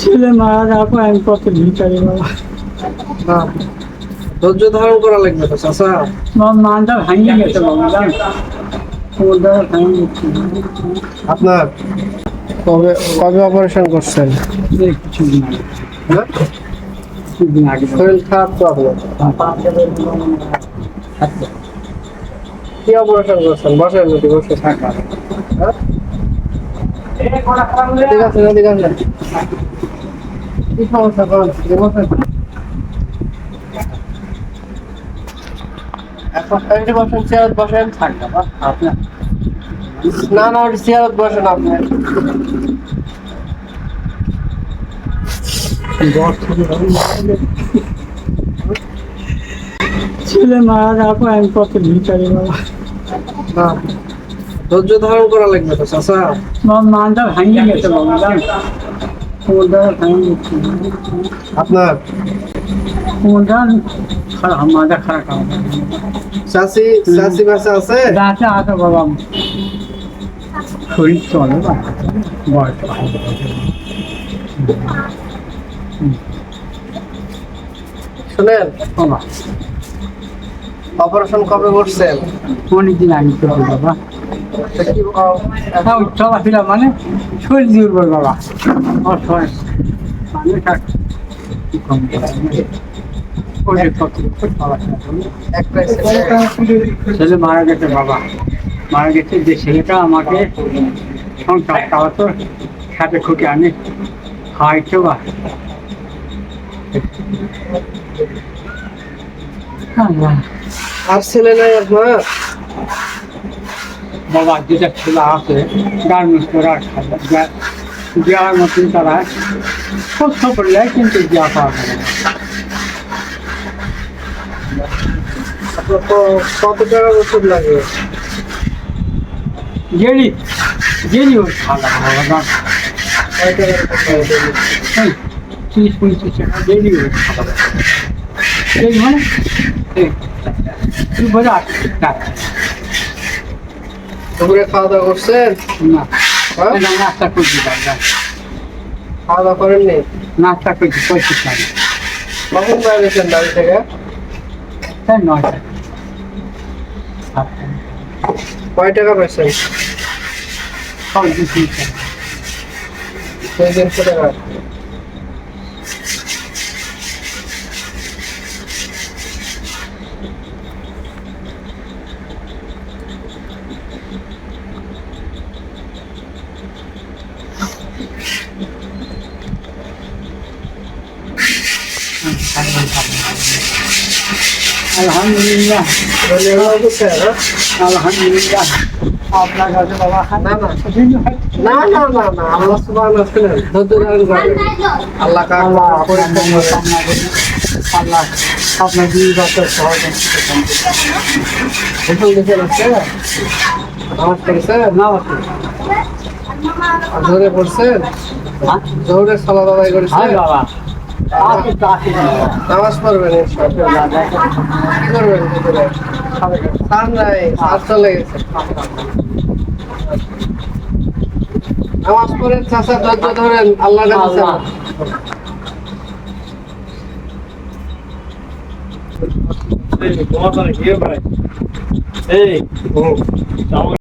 ছেলে মারা যাওয়ার পর আমি কত ভিকারি বাবা ধৈর্য ধারণ করা লাগবে তো চাচা। আমার মানটা ভাঙিয়ে গেছে বাবা আপনার কবে কবে অপারেশন করছেন? এই কিছুদিন আগে। হ্যাঁ? শরীর খারাপ তো আপনার? কি অপারেশন করছেন? বসেন যদি বসে থাকা হ্যাঁ? ঠিক আছে ঠিক আছে কি সমস্যা বসেন বসেন চেয়ার বসেন থাক বাবা আপনার না। না ওটা চেয়ার বসেন আপনি। ছেলে মারা যাওয়ার পর আমি কত না। ধৈর্য ধারণ করা লাগবে তো চাচা। মানটা ভাঙিয়ে গেছে আপনার? দ্বারা খারাপ খারাপ বাসা আছে? বাবা। শরীর চলে। অপারেশন কবে করছেন? অনেকদিন আগে বাবা। তা ছিল মানে শরীর দুর্বল বাবা। ছেলে। মারা গেছে বাবা। মারা গেছে যে ছেলেটা আমাকে সংসার চালাতো সাথে খুঁটে আনে, খাওয়াইতো বা। আর ছেলে নাই আপনার বাবা যেটা ছেলে আছে গার্মেন্টস করা দেওয়ার মতন তারা খুব খবর নেয় কিন্তু দেওয়া পাওয়া যাবে না। আপনার তো কত টাকা ওষুধ লাগে গেলি গেলি ওর খাওয়া বাবা দাম কয় টাকার কথা বলবেন? এই, তিরিশ পঁয়ত্রিশ টাকা গেলি ওর খাওয়া এই মানে এই, তুই বোঝা না দুপুরে খাওয়া দাওয়া করছেন না। হ্যাঁ? নাস্তা করছি খাওয়া দাওয়া করেননি? নাস্তা করছি পঁয়ত্রিশ টাকা কখন বাইরেছেন বাড়ি থেকে? তাই নয়। কয় টাকা পাইছেন? সব দু টাকা দুই তিনশো টাকা? আলহামদুলিল্লাহ? আলহামদুলিল্লাহ আপনার কাছে বাবা না, না। না না না না আল্লাহ করেন আল্লাহ আল্লাহ আপনার দুই বছর লাগছে নামাজ পড়েছেন নামাজ পড়ি। জোরে পড়ছেন হ্যাঁ? জোরে সালাদ আদায় করেছেন হ্যাঁ বাবা। নামাজ পড়বেন করবেন ভিতরে সার নাই সার চলে গেছে নামাজ পড়েন চাষা ধৈর্য ধরেন আল্লাহ কাছে তোমার তো গিয়ে ভাই এই